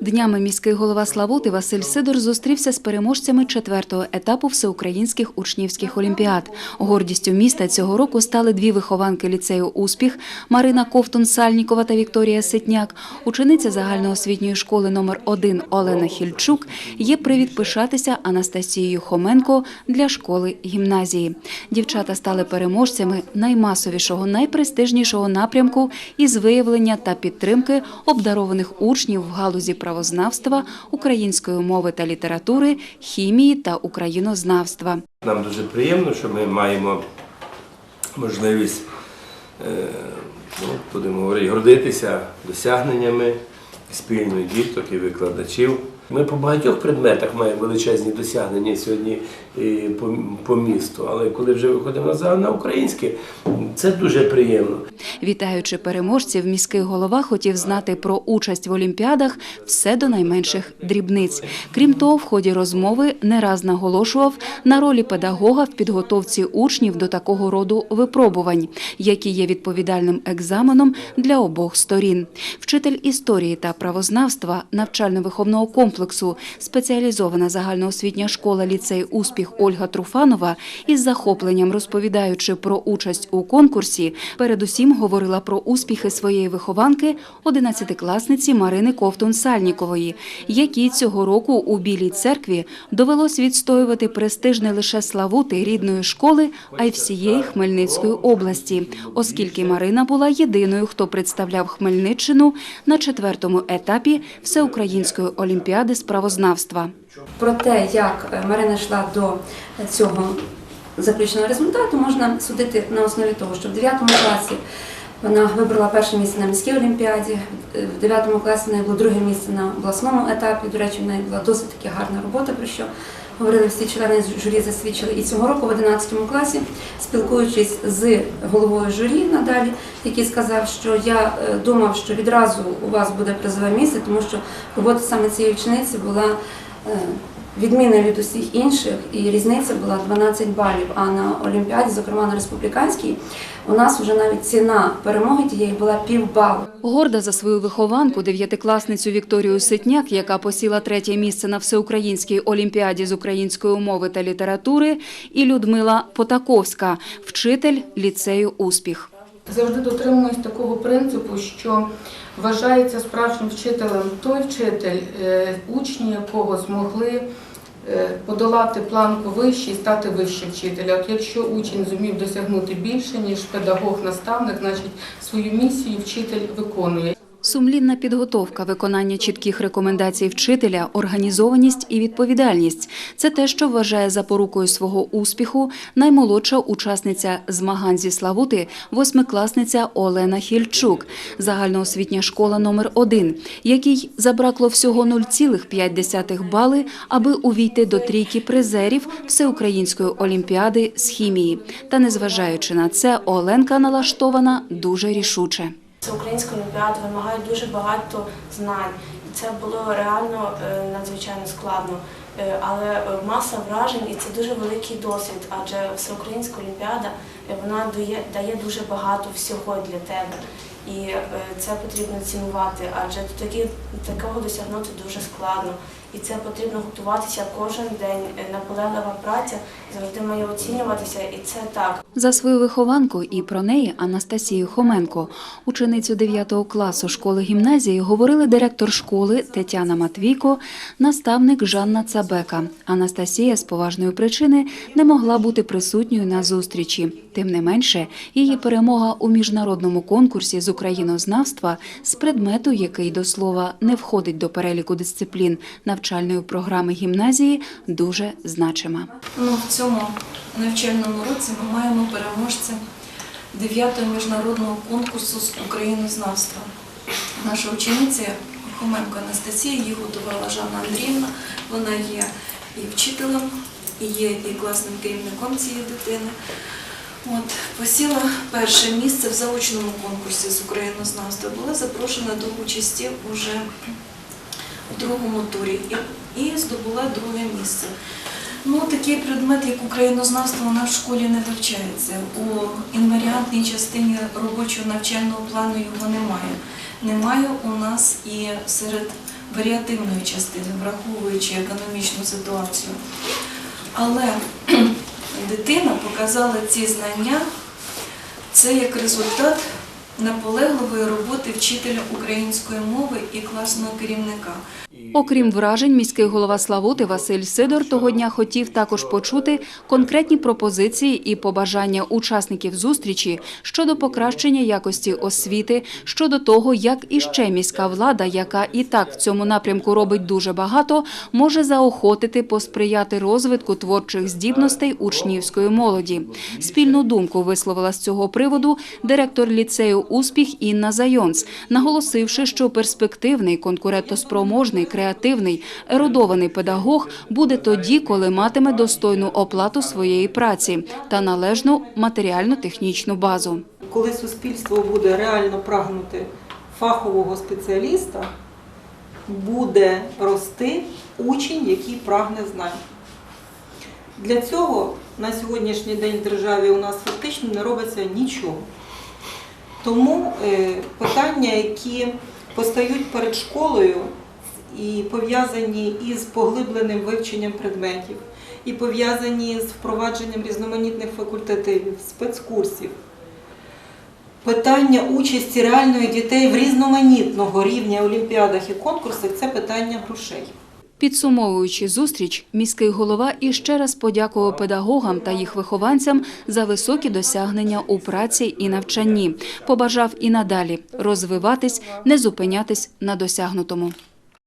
Днями міський голова Славути Василь Сидор зустрівся з переможцями четвертого етапу всеукраїнських учнівських олімпіад. Гордістю міста цього року стали дві вихованки ліцею Успіх Марина Ковтун-Сальнікова та Вікторія Ситняк. Учениця загальноосвітньої школи номер 1 Олена Хільчук є привід пишатися Анастасією Хоменко для школи гімназії. Дівчата стали переможцями наймасовішого, найпрестижнішого напрямку із виявлення та підтримки обдарованих учнів в галузі правознавства, української мови та літератури, хімії та українознавства. Нам дуже приємно, що ми маємо можливість, е, ну, будемо говорити, гордитися досягненнями спільно діток і викладачів. Ми по багатьох предметах маємо величезні досягнення сьогодні е, по, місту, але коли вже виходимо на українське, це дуже приємно. Вітаючи переможців, міський голова хотів знати про участь в олімпіадах все до найменших дрібниць. Крім того, в ході розмови не раз наголошував на ролі педагога в підготовці учнів до такого роду випробувань, які є відповідальним екзаменом для обох сторін. Вчитель історії та правознавства навчально-виховного комплексу, спеціалізована загальноосвітня школа ліцей Успіх Ольга Труфанова із захопленням розповідаючи про участь у конкурсі, передусім говорила про успіхи своєї вихованки, одинадцятикласниці Марини Ковтун-Сальнікової, якій цього року у Білій церкві довелось відстоювати престиж не лише Славути рідної школи, а й всієї Хмельницької області, оскільки Марина була єдиною, хто представляв Хмельниччину на четвертому етапі Всеукраїнської олімпіади з правознавства. Про те, як е, Марина йшла до цього заключного результату, можна судити на основі того, що в 9 класі вона вибрала перше місце на міській олімпіаді, е, в 9 класі в неї було друге місце на обласному етапі. До речі, в неї була досить таки гарна робота, про що говорили всі члени журі, засвідчили. І цього року в 11 класі, спілкуючись з головою журі надалі, який сказав, що я е, думав, що відразу у вас буде призове місце, тому що робота саме цієї учениці була е, відмінна від усіх інших, і різниця була 12 балів. А на Олімпіаді, зокрема на республіканській, у нас вже навіть ціна перемоги тієї була півбалу. Горда за свою вихованку, дев'ятикласницю Вікторію Ситняк, яка посіла третє місце на всеукраїнській олімпіаді з української мови та літератури, і Людмила Потаковська, вчитель ліцею Успіх. Завжди дотримуюсь такого принципу, що вважається справжнім вчителем той вчитель, е, учні якого змогли подолати планку вище і стати вище вчителя. От якщо учень зумів досягнути більше, ніж педагог-наставник, значить свою місію вчитель виконує. Сумлінна підготовка, виконання чітких рекомендацій вчителя, організованість і відповідальність – це те, що вважає запорукою свого успіху наймолодша учасниця змагань зі Славути, восьмикласниця Олена Хільчук, загальноосвітня школа номер 1 якій забракло всього 0,5 бали, аби увійти до трійки призерів Всеукраїнської олімпіади з хімії. Та незважаючи на це, Оленка налаштована дуже рішуче. Всеукраїнська олімпіада вимагає дуже багато знань, і це було реально е, надзвичайно складно. Е, Але маса вражень і це дуже великий досвід, адже всеукраїнська олімпіада е, вона дає дуже багато всього для тебе. І е, це потрібно цінувати, адже такі, такого досягнути дуже складно. І це потрібно готуватися кожен день. Е, Наполеглива праця завжди має оцінюватися, і це так. За свою вихованку і про неї Анастасію Хоменко, ученицю 9 класу школи гімназії, говорили директор школи Тетяна Матвійко, наставник Жанна Цабека. Анастасія з поважної причини не могла бути присутньою на зустрічі. Тим не менше, її перемога у міжнародному конкурсі з українознавства з предмету, який до слова не входить до переліку дисциплін навчальної програми гімназії, дуже значима. Ну, в цьому навчальному році ми маємо переможця 9-го міжнародного конкурсу з українознавства. Наша учениця Хоменко Анастасія, її готувала Жанна Андріївна. Вона є і вчителем, і є і класним керівником цієї дитини. От, посіла перше місце в заочному конкурсі з українознавства. Була запрошена до участі уже в другому турі і, здобула друге місце. Ну, такий предмет, як українознавство, нас в школі не вивчається. У інваріантній частині робочого навчального плану його немає. Немає у нас і серед варіативної частини, враховуючи економічну ситуацію. Але дитина показала ці знання, це як результат наполегливої роботи вчителя української мови і класного керівника. Окрім вражень, міський голова Славути Василь Сидор того дня хотів також почути конкретні пропозиції і побажання учасників зустрічі щодо покращення якості освіти, щодо того, як іще міська влада, яка і так в цьому напрямку робить дуже багато, може заохотити, посприяти розвитку творчих здібностей учнівської молоді. Спільну думку висловила з цього приводу директор ліцею «Успіх» Інна Зайонц, наголосивши, що перспективний, конкурентоспроможний, креативний, ерудований педагог буде тоді, коли матиме достойну оплату своєї праці та належну матеріально-технічну базу. Коли суспільство буде реально прагнути фахового спеціаліста, буде рости учень, який прагне знань. Для цього на сьогоднішній день в державі у нас фактично не робиться нічого. Тому е, питання, які постають перед школою і пов'язані із поглибленим вивченням предметів, і пов'язані з впровадженням різноманітних факультативів, спецкурсів, Питання участі реальної дітей в різноманітного рівня олімпіадах і конкурсах це питання грошей. Підсумовуючи зустріч, міський голова іще раз подякував педагогам та їх вихованцям за високі досягнення у праці і навчанні. Побажав і надалі розвиватись, не зупинятись на досягнутому.